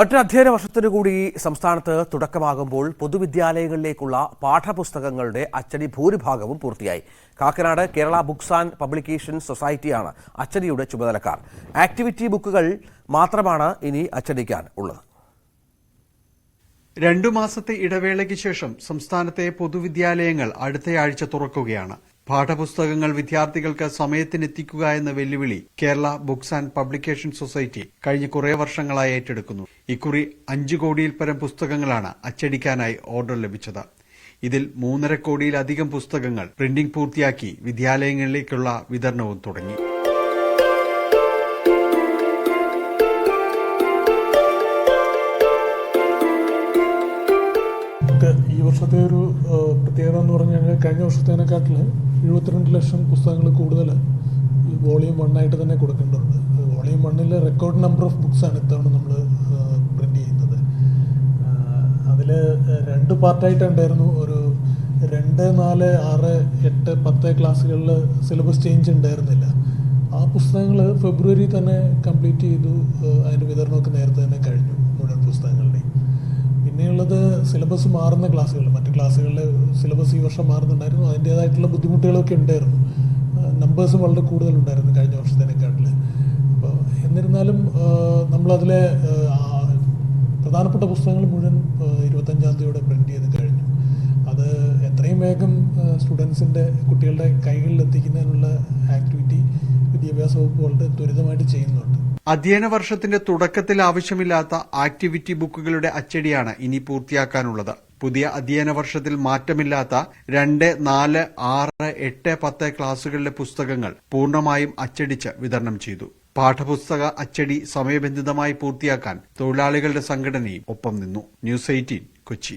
മറ്റൊരു അധ്യയന വർഷത്തിനു കൂടി സംസ്ഥാനത്ത് തുടക്കമാകുമ്പോൾ പൊതുവിദ്യാലയങ്ങളിലേക്കുള്ള പാഠപുസ്തകങ്ങളുടെ അച്ചടി ഭൂരിഭാഗവും പൂർത്തിയായി. Kakkanad Kerala books and publication സൊസൈറ്റിയാണ് അച്ചടിയുടെ ചുമതലക്കാർ. ആക്ടിവിറ്റി ബുക്കുകൾ മാത്രമാണ് ഇനി അച്ചടിക്കാൻ ഉള്ളത്. രണ്ടു മാസത്തെ ഇടവേളയ്ക്ക് ശേഷം സംസ്ഥാനത്തെ പൊതുവിദ്യാലയങ്ങൾ അടുത്തയാഴ്ച തുറക്കുകയാണ്. പാഠപുസ്തകങ്ങൾ വിദ്യാർത്ഥികൾക്ക് സമയത്തിനെത്തിക്കുക എന്ന വെല്ലുവിളി Kerala books and publication society കഴിഞ്ഞ കുറേ വർഷങ്ങളായി ഏറ്റെടുക്കുന്നു. ഇക്കുറി അഞ്ചു കോടിയിൽ പരം പുസ്തകങ്ങളാണ് അച്ചടിക്കാനായി ഓർഡർ ലഭിച്ചത്. ഇതിൽ മൂന്നര കോടിയിലധികം പുസ്തകങ്ങൾ പ്രിന്റിംഗ് പൂർത്തിയാക്കി വിദ്യാലയങ്ങളിലേക്കുള്ള വിതരണവും തുടങ്ങി. നമുക്ക് ഈ വർഷത്തെ ഒരു പ്രത്യേകത എന്ന് പറഞ്ഞു കഴിഞ്ഞാൽ കഴിഞ്ഞ വർഷത്തേനെക്കാട്ടിൽ എഴുപത്തിരണ്ട് ലക്ഷം പുസ്തകങ്ങൾ കൂടുതൽ വോളിയം വണ്ണായിട്ട് തന്നെ കൊടുക്കേണ്ടതുണ്ട്. വോളിയം വണ്ണിൽ റെക്കോർഡ് നമ്പർ ഓഫ് ബുക്സ് ആണ് ഇത്തവണ നമ്മൾ പ്രിന്റ് ചെയ്യുന്നത്. അതിൽ രണ്ട് പാർട്ടായിട്ടുണ്ടായിരുന്നു ഒരു രണ്ട് നാല് ആറ് എട്ട് പത്ത് ക്ലാസ്സുകളിൽ സിലബസ് ചേഞ്ച് ഉണ്ടായിരുന്നില്ല. ആ പുസ്തകങ്ങൾ ഫെബ്രുവരി തന്നെ കംപ്ലീറ്റ് ചെയ്തു. അതിന് വിതരണമൊക്കെ നേരത്തെ തന്നെ കഴിഞ്ഞു മുഴുവൻ പുസ്തകങ്ങളുടെയും പിന്നെയുള്ളത് സിലബസ് മാറുന്ന ക്ലാസ്സുകൾ മറ്റു ക്ലാസ്സുകളിലെ സിലബസ് ഈ വർഷം മാറുന്നുണ്ടായിരുന്നു. അതിന്റേതായിട്ടുള്ള ബുദ്ധിമുട്ടുകളൊക്കെ ഉണ്ടായിരുന്നു. നമ്പേഴ്സ് വളരെ കൂടുതലുണ്ടായിരുന്നു കഴിഞ്ഞ വർഷത്തേനെക്കാട്ടിൽ അപ്പോൾ എന്നിരുന്നാലും നമ്മളതിലെ പ്രധാനപ്പെട്ട പുസ്തകങ്ങൾ മുഴുവൻ ഇരുപത്തഞ്ചാം തീയതിയോടെ പ്രിന്റ് ചെയ്ത് കഴിഞ്ഞു. അത് എത്രയും വേഗം സ്റ്റുഡൻസിന്റെ കുട്ടികളുടെ കൈകളിൽ എത്തിക്കുന്നതിനുള്ള ആക്ടിവിറ്റി വിദ്യാഭ്യാസ വകുപ്പ് വളരെ ത്വരിതമായിട്ട് ചെയ്യുന്നുണ്ട്. അധ്യയന വർഷത്തിന്റെ തുടക്കത്തിൽ ആവശ്യമില്ലാത്ത ആക്ടിവിറ്റി ബുക്കുകളുടെ അച്ചടിയാണ് ഇനി പൂർത്തിയാക്കാനുള്ളത്. പുതിയ അധ്യയന വർഷത്തിൽ മാറ്റമില്ലാത്ത രണ്ട് നാല് ആറ് എട്ട് പത്ത് ക്ലാസുകളിലെ പുസ്തകങ്ങൾ പൂർണമായും അച്ചടിച്ച് വിതരണം ചെയ്തു. പാഠപുസ്തക അച്ചടി സമയബന്ധിതമായി പൂർത്തിയാക്കാൻ തൊഴിലാളികളുടെ സംഘടനയും ഒപ്പം നിന്നു. News eighteen Kochi.